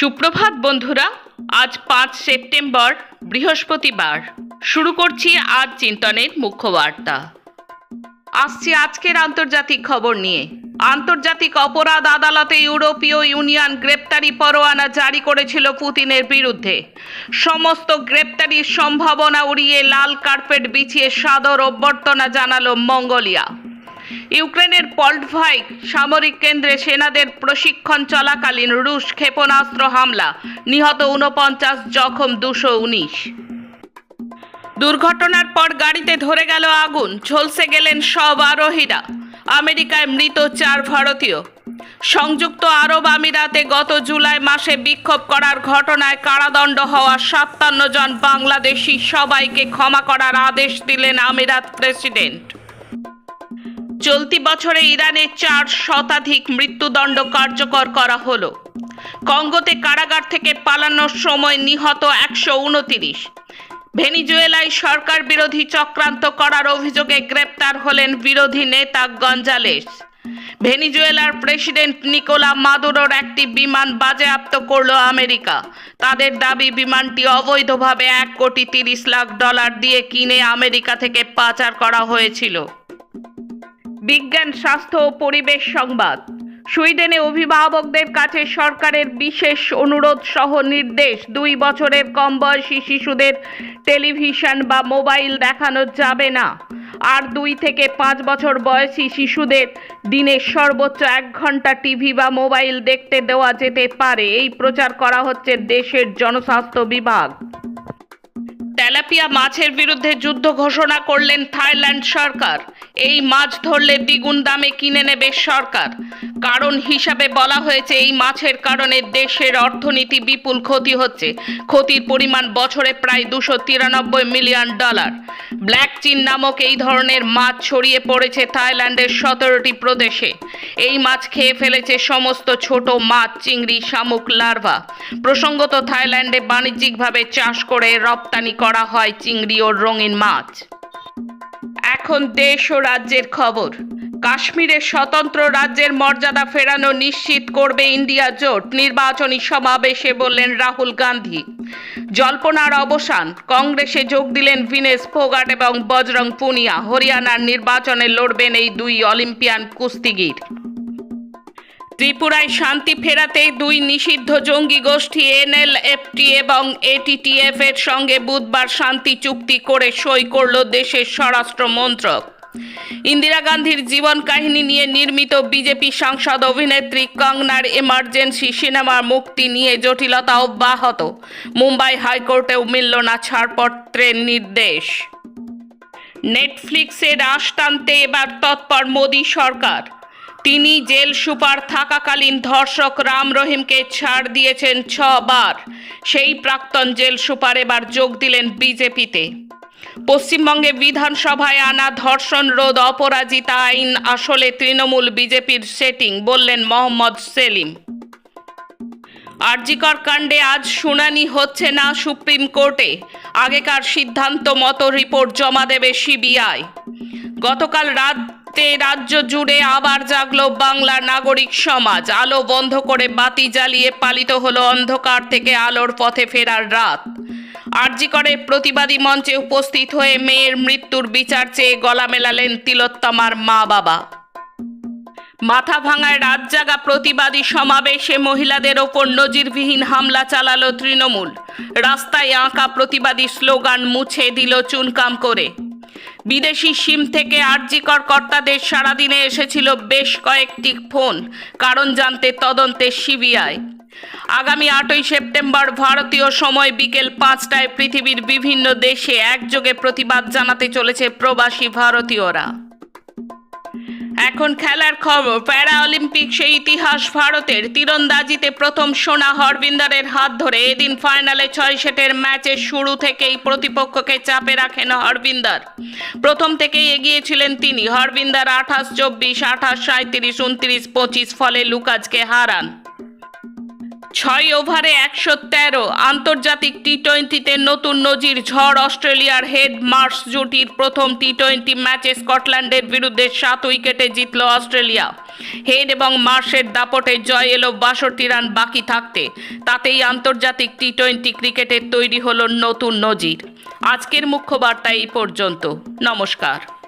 সুপ্রভাত বন্ধুরা, আজ পাঁচ সেপ্টেম্বর, বৃহস্পতিবার। শুরু করছি আজ চিন্তনের মুখ্য বার্তা। আসছি আজকের আন্তর্জাতিক খবর নিয়ে। আন্তর্জাতিক অপরাধ আদালতে ইউরোপীয় ইউনিয়ন গ্রেপ্তারি পরোয়ানা জারি করেছিল পুতিনের বিরুদ্ধে। সমস্ত গ্রেপ্তারির সম্ভাবনা উড়িয়ে লাল কার্পেট বিছিয়ে সাদর অভ্যর্থনা জানালো মঙ্গোলিয়া। ইউক্রেনের পল্টভাইক সামরিক কেন্দ্রে সেনাদের প্রশিক্ষণ চলাকালীন রুশ ক্ষেপণাস্ত্র হামলা, নিহত উনপঞ্চাশ জখম দুশো উনিশ। দুর্ঘটনার পর গাড়িতে ধরে গেল আগুন, ঝলসে গেলেন সব আরোহীরা। আমেরিকায় মৃত চার ভারতীয়। সংযুক্ত আরব আমিরাতে গত জুলাই মাসে বিক্ষোভ করার ঘটনায় কারাদণ্ড হওয়া সাতান্ন জন বাংলাদেশি সবাইকে ক্ষমা করার আদেশ দিলেন আমিরাত প্রেসিডেন্ট। চলতি বছরে ইরানে চার শতাধিক মৃত্যুদণ্ড কার্যকর করা হলো। কঙ্গোতে কারাগার থেকে পালানোর সময় নিহত একশো উনতিরিশ। ভেনিজুয়েলায় সরকার বিরোধী চক্রান্ত করার অভিযোগে গ্রেপ্তার হলেন বিরোধী নেতা গঞ্জালেস। ভেনিজুয়েলার প্রেসিডেন্ট নিকোলা মাদুরোর একটি বিমান বাজেয়াপ্ত করল আমেরিকা। তাদের দাবি, বিমানটি অবৈধভাবে এক কোটি তিরিশ লাখ ডলার দিয়ে কিনে আমেরিকা থেকে পাচার করা হয়েছিল। বিজ্ঞান, স্বাস্থ্য ও পরিবেশ সংবাদ। সুইডেনে অভিভাবকদের কাছে সরকারের বিশেষ অনুরোধ সহ নির্দেশ। দুই বছরের কম বয়সী শিশুদের টেলিভিশন বা মোবাইল দেখানো যাবে না। আর দুই থেকে পাঁচ বছর বয়সী শিশুদের দিনে সর্বোচ্চ এক ঘণ্টা টিভি বা মোবাইল দেখতে দেওয়া যেতে পারে। এই প্রচার করা হচ্ছে দেশের জনস্বাস্থ্য বিভাগ। তেলাপিয়া মাছের বিরুদ্ধে যুদ্ধ ঘোষণা করলেন থাইল্যান্ড সরকার। এই মাছ ধরলে দ্বিগুণ দামে কিনে নেবে সরকার। কারণ হিসাবে বলা হয়েছে, এই মাছের কারণে দেশের অর্থনীতি বিপুল ক্ষতি হচ্ছে। ক্ষতির পরিমাণ বছরে প্রায় দুশো তিরানব্বই মিলিয়ন ডলার। ব্ল্যাক চিন নামক এই ধরনের মাছ ছড়িয়ে পড়েছে থাইল্যান্ডের সতেরোটি প্রদেশে। এই মাছ খেয়ে ফেলেছে সমস্ত ছোট মাছ, চিংড়ি, শামুক, লার্ভা। প্রসঙ্গত, থাইল্যান্ডে বাণিজ্যিকভাবে চাষ করে রপ্তানি করা হয় চিংড়ি ও রঙিন মাছ। এখন দেশ ও রাজ্যের খবর। কাশ্মীরের স্বতন্ত্র রাজ্যের মর্যাদা ফেরানো নিশ্চিত করবে ইন্ডিয়া জোট নির্বাচনী সমাবেশে বললেন রাহুল গান্ধী। জল্পনার অবসান, কংগ্রেসে যোগ দিলেন ভিনেশ ফোগাট এবং বজরং পুনিয়া। হরিয়ানার নির্বাচনে লড়বেন এই দুই অলিম্পিয়ান কুস্তিগির। ত্রিপুরায় শান্তি ফেরাতে দুই নিষিদ্ধ জঙ্গি গোষ্ঠী এনএলএফটি এবং এটিটিএফ এর সঙ্গে বুধবার শান্তি চুক্তি করে সই করল দেশের স্বরাষ্ট্র মন্ত্রক। ইন্দিরা গান্ধীর জীবন কাহিনী নিয়ে নির্মিত বিজেপি সাংসদ অভিনেত্রী কঙ্গনার এমার্জেন্সি সিনেমার মুক্তি নিয়ে জটিলতা অব্যাহত। মুম্বাই হাইকোর্টেও মিলল না ছাড়পত্রের নির্দেশ। নেটফ্লিক্সে রাশ টানতে এবার তৎপর মোদী সরকার। তিনি জেল সুপার থাকাকালীন ধর্ষক রাম রহিমকে ছাড় দিয়েছেন ছবার। সেই প্রাক্তন জেল সুপার এবার যোগ দিলেন বিজেপিতে। পশ্চিমবঙ্গে বিধানসভায় আনা ধর্ষণ রোধ অপরাজিতা আইন আসলে তৃণমূল বিজেপির সেটিং বললেন মোহাম্মদ সেলিম। আরজিকর কাণ্ডে আজ শুনানি হচ্ছে না সুপ্রিম কোর্টে। আগেকার সিদ্ধান্ত মতো রিপোর্ট জমা দেবে সিবিআই। গতকাল রাতে রাজ্য জুড়ে আবার জাগলো বাংলার নাগরিক সমাজ। আলো বন্ধ করে বাতি জ্বালিয়ে পালিত হলো অন্ধকার থেকে আলোর পথে ফেরার রাত। আরজি করে প্রতিবাদী মঞ্চে উপস্থিত হয়ে মেয়ের মৃত্যুর বিচার চেয়ে গলা মেলালেন তিলোত্তমার মা বাবা মাথা ভাঙায় রাত জাগা প্রতিবাদী সমাবেশে মহিলাদের ওপর নজিরবিহীন হামলা চালালো তৃণমূল। রাস্তায় আঁকা প্রতিবাদী স্লোগান মুছে দিল চুনকাম করে। বিদেশি সিম থেকে আরজিকর কর্তাদের সারাদিনে এসেছিল বেশ কয়েকটি ফোন, কারণ জানতে তদন্তে সিবিআই। আগামী আটই সেপ্টেম্বর ভারতীয় সময় বিকেল পাঁচটায় পৃথিবীর বিভিন্ন দেশে একযোগে প্রতিবাদ জানাতে চলেছে প্রবাসী ভারতীয়রা। এখন খেলার খবর প্যারা অলিম্পিক সেই ইতিহাস ভারতের তীরন্দাজিতে প্রথম সোনা হরবিন্দারের হাত ধরে। এদিন ফাইনালে ছয় সেটের ম্যাচের শুরু থেকেই প্রতিপক্ষকে চাপে রাখেন হরবিন্দার। প্রথম থেকেই এগিয়েছিলেন তিনি। হরবিন্দার আঠাশ, চব্বিশ, আঠাশ সাঁত্রিশ উনত্রিশ, পঁচিশ ফলে লুকাজকে হারান। ছয় ওভারে একশো তেরো। আন্তর্জাতিক টি টোয়েন্টিতে নতুন নজির, ঝড় অস্ট্রেলিয়ার হেড মার্স জুটির প্রথম টি টোয়েন্টি ম্যাচে স্কটল্যান্ডের বিরুদ্ধে সাত উইকেটে জিতল অস্ট্রেলিয়া। হেড এবং মার্শের দাপটে জয় এলো বাষট্টি রান বাকি থাকতে। তাতেই আন্তর্জাতিক টি টোয়েন্টি ক্রিকেটের তৈরি হলো নতুন নজির। আজকের মুখ্য বার্তা এই পর্যন্ত। নমস্কার।